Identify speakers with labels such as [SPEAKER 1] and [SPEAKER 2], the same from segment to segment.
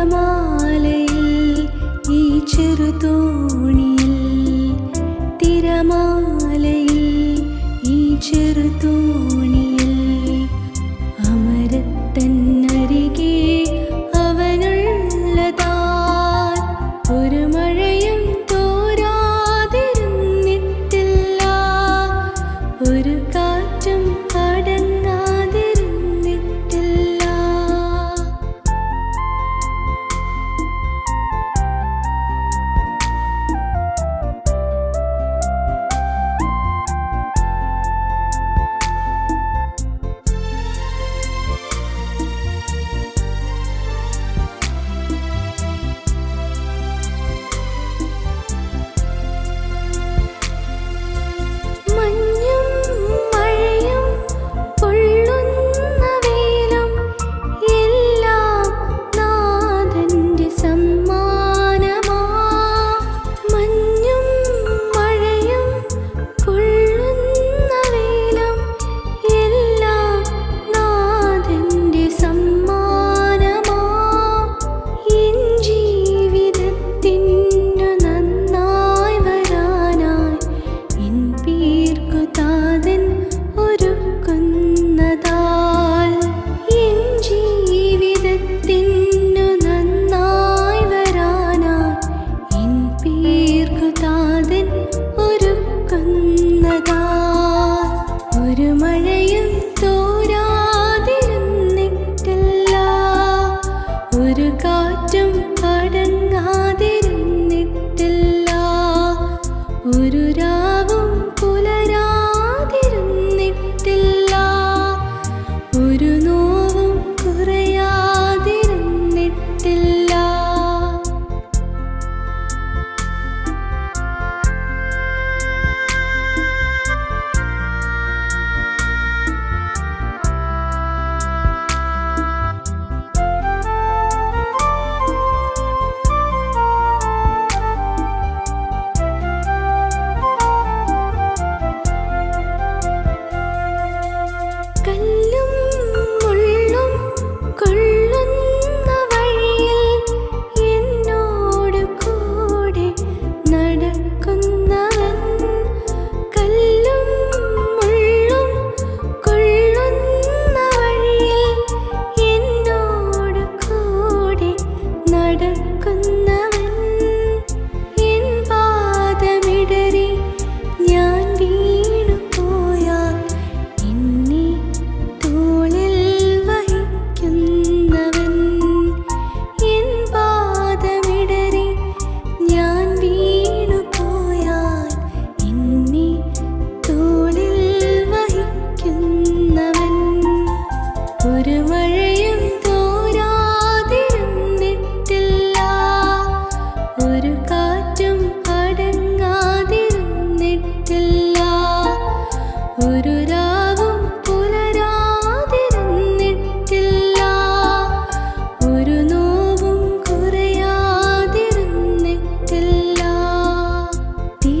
[SPEAKER 1] തിരമാലയിൽ ഈ ചെറുതോണിയിൽ. തിരമാലയിൽ ഈ ചെറുതോണിയിൽ. അമരത്തന്നരികെ അവനുള്ളതാ. ഒരു മഴയും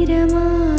[SPEAKER 1] वीरमा